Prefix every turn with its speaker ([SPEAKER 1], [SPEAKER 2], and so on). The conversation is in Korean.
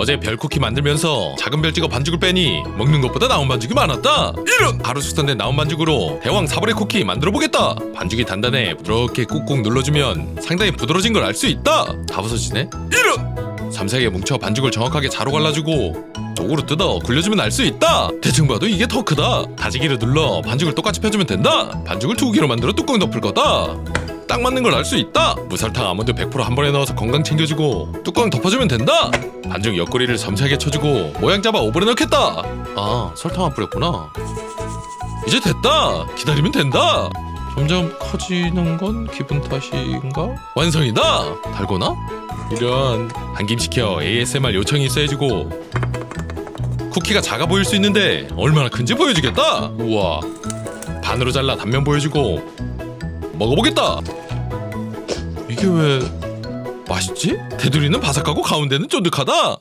[SPEAKER 1] 어제 별 쿠키 만들면서 작은 별 찍어 반죽을 빼니 먹는 것보다 나온 반죽이 많았다. 이런 하루 숙성된 나온 반죽으로 대왕 사브레 쿠키 만들어 보겠다. 반죽이 단단해 부드럽게 꾹꾹 눌러주면 상당히 부드러진 걸 알 수 있다. 다 부서지네. 이런 삼색에 뭉쳐 반죽을 정확하게 자로 갈라주고 쪽으로 뜯어 굴려주면 알 수 있다. 대충 봐도 이게 더 크다. 다지기를 눌러 반죽을 똑같이 펴주면 된다. 반죽을 두 개로 만들어 뚜껑 덮을 거다. 딱 맞는 걸 알 수 있다. 무설탕 아몬드 100%한 번에 넣어서 건강 챙겨주고 뚜껑 덮어주면 된다. 반죽 옆구리를 섬세하게 쳐주고 모양 잡아 오븐에 넣겠다. 아 설탕 안 뿌렸구나. 이제 됐다. 기다리면 된다. 점점 커지는 건 기분 탓인가? 완성이다. 달고나? 이런 한김 시켜 ASMR 요청이 있어야지고 쿠키가 작아 보일 수 있는데 얼마나 큰지 보여주겠다. 우와. 반으로 잘라 단면 보여주고 먹어보겠다. 이게 왜 맛있지? 테두리는 바삭하고 가운데는 쫀득하다.